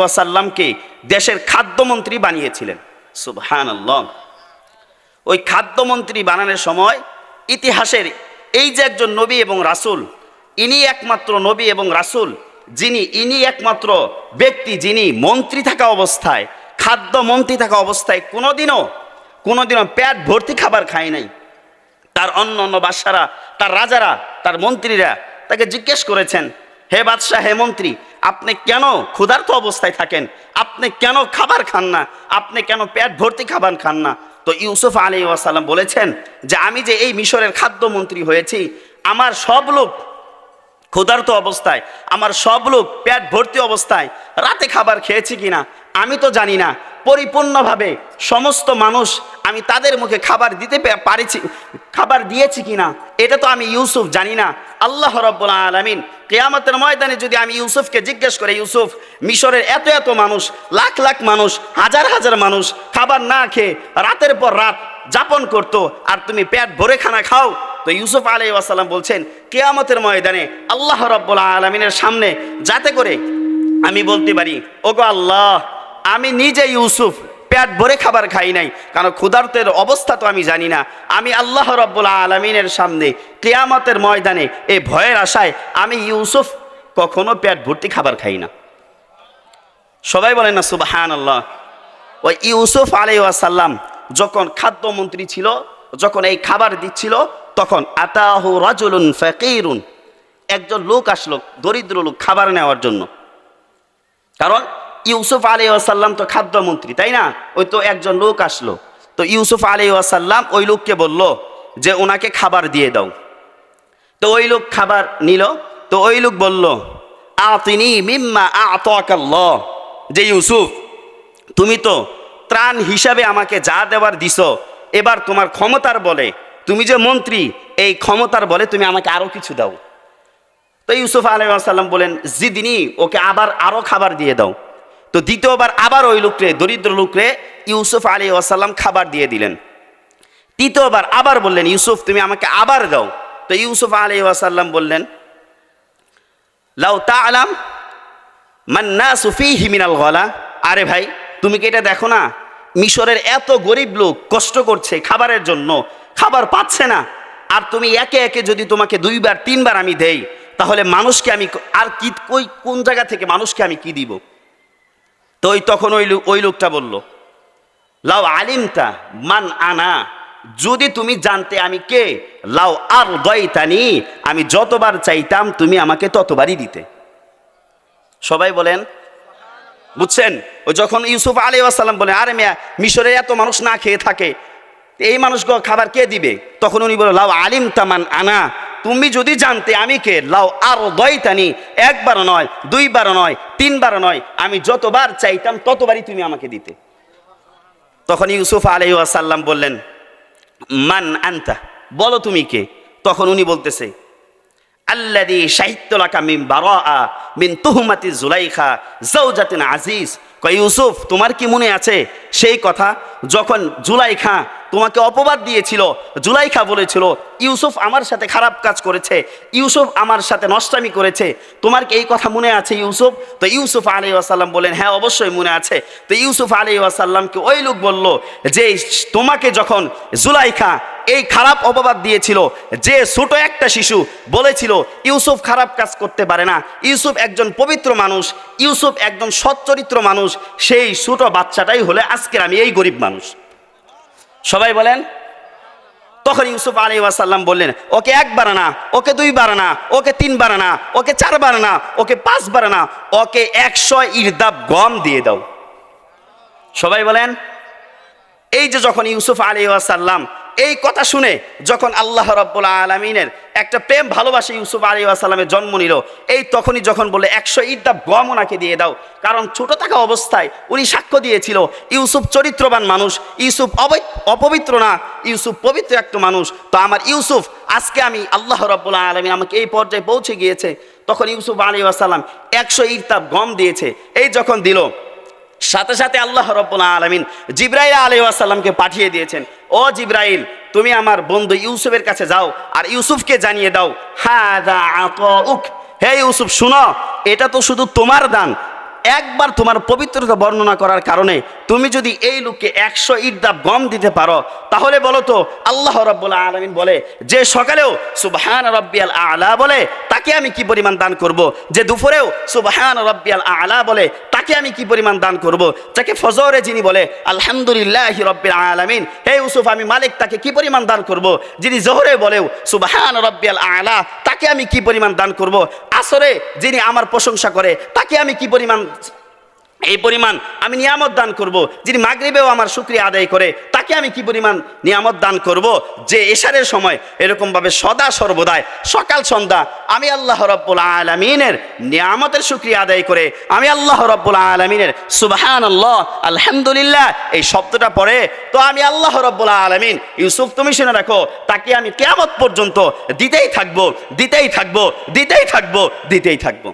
ওয়াসাল্লামকে দেশের খাদ্যমন্ত্রী বানিয়েছিলেন। সুবহান ওই খাদ্যমন্ত্রী বানানোর সময় ইতিহাসের এই যে একজন নবী এবং রাসূল, ইনি একমাত্র নবী এবং রাসূল, যিনি, ইনি একমাত্র ব্যক্তি যিনি মন্ত্রী থাকা অবস্থায়, খাদ্যমন্ত্রী থাকা অবস্থায় কোনোদিনও কোনোদিনও পেট ভর্তি খাবার খায় নাই। তার অন্য অন্য বাদশারা, তার রাজারা, তার মন্ত্রীরা তাকে জিজ্ঞেস করেছেন, হে বাদশাহ, হে মন্ত্রী আপনি কেন ক্ষুধার্ত অবস্থায় থাকেন? আপনি কেন খাবার খান না? আপনি কেন পেট ভর্তি খাবার খান না? তো ইউসুফ আলী ওয়াসাল্লাম বলেছেন যে আমি যে এই মিশরের খাদ্যমন্ত্রী হয়েছি, আমার সব লোক ক্ষুধার্ত অবস্থায়, আমার সব লোক পেট ভর্তি অবস্থায়, রাতে খাবার খেয়েছি কিনা? আমি তো জানি না। পরিপূর্ণভাবে সমস্ত মানুষ আমি তাদের মুখে খাবার দিতে পারিছি খাবার দিয়েছি কিনা? এটা তো আমি ইউসুফ জানি না। আল্লাহ রব্বুল আলমিন কেয়ামতের ময়দানে যদি আমি ইউসুফকে জিজ্ঞেস করে, ইউসুফ, মিশরের এত এত মানুষ, লাখ লাখ মানুষ, হাজার হাজার মানুষ খাবার না খেয়ে রাতের পর রাত যাপন করতো আর তুমি পেট ভরে খানা খাও, তো ইউসুফ আলাই ওয়াসাল্লাম বলছেন, কেয়ামতের ময়দানে আল্লাহ রব্বুল আলমিনের সামনে যাতে করে আমি বলতে পারি, ওগো আল্লাহ, আমি নিজে ইউসুফ পেট ভরে খাবার খাই নাই। কারণ ক্ষুধার্তের অবস্থা তো আমি জানি না। আমি আল্লাহ রব্বুল আলমিনের সামনে কেয়ামতের ময়দানে এ ভয়ের আশায় আমি ইউসুফ কখনো পেট ভর্তি খাবার খাই না। সবাই বলেন না সুবাহান আল্লাহ ওই ইউসুফ আলাই ওয়াসাল্লাম যখন খাদ্যমন্ত্রী ছিল, যখন এই খাবার দিচ্ছিল, তখন আতাহু রাজুলুন ফকিরুন। একজন লোক আসলো, দরিদ্র লোক, খাবার নেওয়ার জন্য। কারণ ইউসুফ আলী ওয়াসাল্লাম তো খাদ্যমন্ত্রী, তাই না? ওই তো একজন লোক আসলো। তো ইউসুফ আলী ওয়াসাল্লাম ওই লোককে বলল যে, ওনাকে খাবার দিয়ে দাও। তো ওই লোক খাবার নিল। তো ওই লোক বলল, আতিনি মিম্মা আতাকাল্লাহ। যে, ইউসুফ, তুমি তো ত্রাণ হিসাবে আমাকে যা দেওয়ার দিছ, এবার তোমার ক্ষমতার বলে, তুমি যে মন্ত্রী, এই ক্ষমতার বলে তুমি আমাকে আরও কিছু দাও। তো ইউসুফ আলাইসাল্লাম বলেন, জিদিনী, ওকে আবার আরও খাবার দিয়ে দাও। তো দ্বিতীয়বার আবার ওই লোকরে, দরিদ্র লোকরে ইউসুফ আলী ওয়াসাল্লাম খাবার দিয়ে দিলেন। তৃতীয়বার আবার বললেন, ইউসুফ, তুমি আমাকে আবার দাও। তো ইউসুফ আলী ওয়াসাল্লাম বললেন, লাউ তা আলাম মান্না সুফি হিমিনাল গলা। আরে ভাই, তুমি কি এটা দেখো না? মিশরের এত গরিব লোক কষ্ট করছে খাবারের জন্য, খাবার পাচ্ছে না। আর তুমি একে একে যদি তোমাকে দুইবার, তিনবার আমি দেই, তাহলে মানুষকে আমি আর কি কোন জায়গা থেকে মানুষকে আমি কি দিব? তো ওই তখন ওই ওই লোকটা বলল, লাউ আলিমতা মান আনা, যদি তুমি জানতে আমি কে, লাউ আর দয়তানি, আমি যতবার চাইতাম তুমি আমাকে ততবারই দিতে। সবাই বলেন, বুঝছেন? ওই যখন ইউসুফ আলী আসাল্লাম বলেন আরে মেয়া, মিশরে এত মানুষ না খেয়ে থাকে, এই মানুষগুলো খাবার কে দিবে? তখন উনি বলে লাউ আলিম তামান আনা তুমি যদি জানতে আমি কে, লাও আরও দয়তানি, একবার নয়, দুইবার নয়, তিনবার নয়, আমি যতবার চাইতাম ততবারই তুমি আমাকে দিতে। তখন ইউসুফ আলী আসাল্লাম বললেন, মান আনতা? বলো তুমি কে? তখন উনি বলতেছে আল্লাদি সাহিত্যলাকা মিন বারাআ মিন তুহমাতি জুলাইখা জাওজাতিন আজিজ। কয়, ইউসুফ, তোমার কি মনে আছে? সেই কথা যখন জুলাইখা তোমাকে অপবাদ দিয়েছিল, জুলাইখা বলেছিল, ইউসুফ আমার সাথে খারাপ কাজ করেছে, ইউসুফ আমার সাথে নষ্টামি করেছে, তোমার কি এই কথা মনে আছে, ইউসুফ? তো ইউসুফ আলী ওয়াসাল্লাম বলেন হ্যাঁ অবশ্যই মনে আছে। তো ইউসুফ আলী ওয়াসাল্লামকে ওই লোক বলল যে, তোমাকে যখন জুলাইখা এই খারাপ অপবাদ দিয়েছিল। যে ছোট একটা শিশু বলেছিল, ইউসুফ খারাপ কাজ করতে পারে না। ইউসুফ একজন পবিত্র মানুষ, ইউসুফ একজন সচ্চরিত্র মানুষ, সেই ছোট বাচ্চাটাই হলে আজকের আমি এই গরিব মানুষ। সবাই বলেন। তখন ইউসুফ আলী ওয়াসাল্লাম বললেন, ওকে একবার না ওকে দুইবার না ওকে তিনবার না ওকে চারবার না ওকে পাঁচবার না ওকে একশো ইরদাব গম দিয়ে দাও। সবাই বলেন। এই যে যখন ইউসুফ আলী ওয়াসাল্লাম এই কথা শুনে যখন আল্লাহ রব্বুল আলমিনের একটা প্রেম ভালোবাসে ইউসুফ আলী ওয়াসাল্লামের জন্ম নিল, এই তখনই যখন বলে একশো ইদ্দা গম ওনাকে দিয়ে দাও। কারণ ছোট থাকা অবস্থায় উনি সাক্ষ্য দিয়েছিল, ইউসুফ চরিত্রবান মানুষ, ইউসুফ অপবিত্র না, ইউসুফ পবিত্র একটা মানুষ। তো আমার ইউসুফ, আজকে আমি আল্লাহ রব্বুল আলমিন আমাকে এই পর্যায়ে পৌঁছে গিয়েছে। তখন ইউসুফ আলী ওয়াসাল্লাম একশো ইরতাব গম দিয়েছে। এই যখন দিল সাথে সাথে আল্লাহ রব্বুল আলমিন জিব্রাইল আলী আসাল্লামকে পাঠিয়ে দিয়েছেন। ও জিব্রাইল, তুমি আমার বন্ধু ইউসুফের কাছে যাও আর ইউসুফকে জানিয়ে দাও হ্যাঁ হে ইউসুফ, শুনো, এটা তো শুধু তোমার দান। একবার তোমার পবিত্রতা বর্ণনা করার কারণে তুমি যদি এই লোককে একশো ইদ্দাব গম দিতে পারো, তাহলে বলো তো, আল্লাহ রব্বুল আলমিন বলে, যে সকালেও সুবহান রব্বিয়াল আলা বলে, তাকে আমি কি পরিমাণ দান করব? যে দুপুরেও সুবহান রব্বিয়াল আলা বলে তাকে আমি কি পরিমাণ দান করব? তাকে ফজরে যিনি বলে, আলহামদুলিল্লাহ রব্বিল আলামিন। হে ইউসুফ, আমি মালিক, তাকে কি পরিমাণ দান করব? যিনি জোহরে বলেও, সুবাহান রব্বিয়াল আলা, তাকে আমি কি পরিমাণ দান করব? আসরে যিনি আমার প্রশংসা করে, তাকে আমি কি পরিমাণ, এই পরিমাণ আমি নিয়ামত দান করব? যিনি মাগরিবেও আমার শুক্রিয়া আদায় করে তাকে আমি কি পরিমাণ নিয়ামত দান করব? যে এশারের সময় এরকমভাবে সদা সর্বদাই, সকাল সন্ধ্যা, আমি আল্লাহ রব্বুল আলমিনের নিয়ামতের শুক্রিয়া আদায় করে, আমি আল্লাহ রব্বুল আলমিনের সুবাহান আল্লাহ আলহামদুলিল্লাহ, এই শব্দটা পড়ে, তো আমি আল্লাহ রব্বুল আলমিন, ইউসুফ তুমি শুনে রাখো, তাকে আমি কেয়ামত পর্যন্ত দিতেই থাকব দিতেই থাকব দিতেই থাকব দিতেই থাকব।